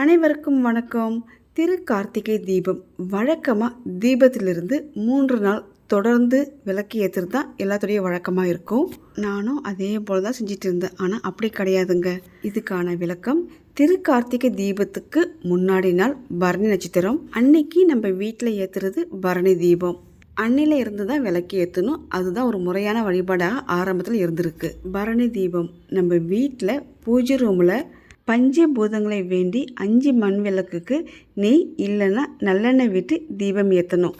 அனைவருக்கும் வணக்கம். திரு கார்த்திகை தீபம். வழக்கமாக தீபத்திலிருந்து மூன்று நாள் தொடர்ந்து விளக்கு ஏற்றுறது தான் எல்லாத்துடைய வழக்கமாக இருக்கும். நானும் அதே போல் தான் செஞ்சுட்டு இருந்தேன். ஆனால் அப்படி கிடையாதுங்க. இதுக்கான விளக்கம் திரு கார்த்திகை தீபத்துக்கு முன்னாடி நாள் பரணி நட்சத்திரம். அன்னைக்கு நம்ம வீட்டில் ஏற்றுறது பரணி தீபம். அன்னில இருந்து தான் விளக்கு ஏற்றணும் அதுதான் ஒரு முறையான வழிபாடாக ஆரம்பத்தில் இருந்திருக்கு. பரணி தீபம் நம்ம வீட்டில் பூஜை ரூமில் பஞ்சபூதங்களை வேண்டி அஞ்சு மண் விளக்குக்கு நெய் இல்லைன்னா நல்லெண்ணெய் விட்டு தீபம் ஏற்றணும்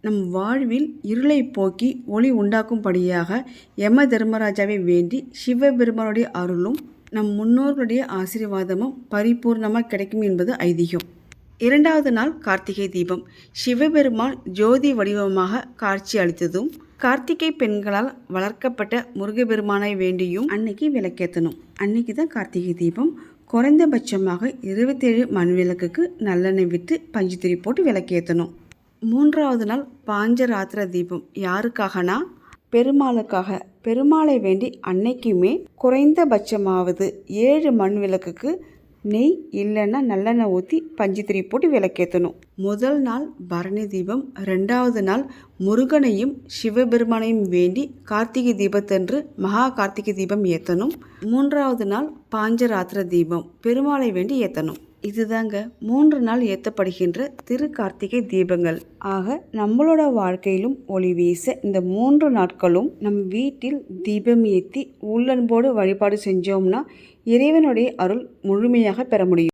நம் வாழ்வில் இருளை போக்கி ஒளி உண்டாக்கும்படியாக யம தர்மராஜாவை வேண்டி சிவபெருமானுடைய அருளும் நம் முன்னோர்களுடைய ஆசீர்வாதமும் பரிபூர்ணமாக கிடைக்கும் என்பது ஐதீகம். இரண்டாவது நாள் கார்த்திகை தீபம். சிவபெருமான் ஜோதி வடிவமாக காட்சி அளித்ததும் கார்த்திகை பெண்களால் வளர்க்கப்பட்ட முருகபெருமானை வேண்டியும் அன்னைக்கு விளக்கேற்றணும் அன்னைக்கு தான் கார்த்திகை தீபம். குறைந்தபட்சமாக இருபத்தேழு மண் விளக்குக்கு நல்லெண்ணெய் விட்டு பஞ்சுத்திரி போட்டு விளக்கேற்றணும் மூன்றாவது நாள் பாஞ்சராத்திர தீபம். யாருக்காகனா? பெருமாளுக்காக. பெருமாளை வேண்டி அன்னைக்குமே குறைந்தபட்சமாவது ஏழு மண் விளக்குக்கு நெய் இல்லைன்னா நல்லெண்ணெய் ஊற்றி பஞ்சுத்திரி போட்டு விளக்கேற்றணும் முதல் நாள் பரணி தீபம் ரெண்டாவது நாள் முருகனையும் சிவபெருமானையும் வேண்டி கார்த்திகை தீபத்தன்று மகா கார்த்திகை தீபம் ஏற்றணும் மூன்றாவது நாள் பாஞ்சராத்திர தீபம் பெருமாளை வேண்டி ஏற்றணும் இதுதாங்க மூன்று நாள் ஏற்றப்படுகின்ற திரு கார்த்திகை தீபங்கள். ஆக நம்மளோட வாழ்க்கையிலும் ஒளி வீச இந்த மூன்று நாட்களும் நம் வீட்டில் தீபம் ஏற்றி உள்ளன்போடு வழிபாடு செஞ்சோம்னா இறைவனுடைய அருள் முழுமையாக பெற முடியும்.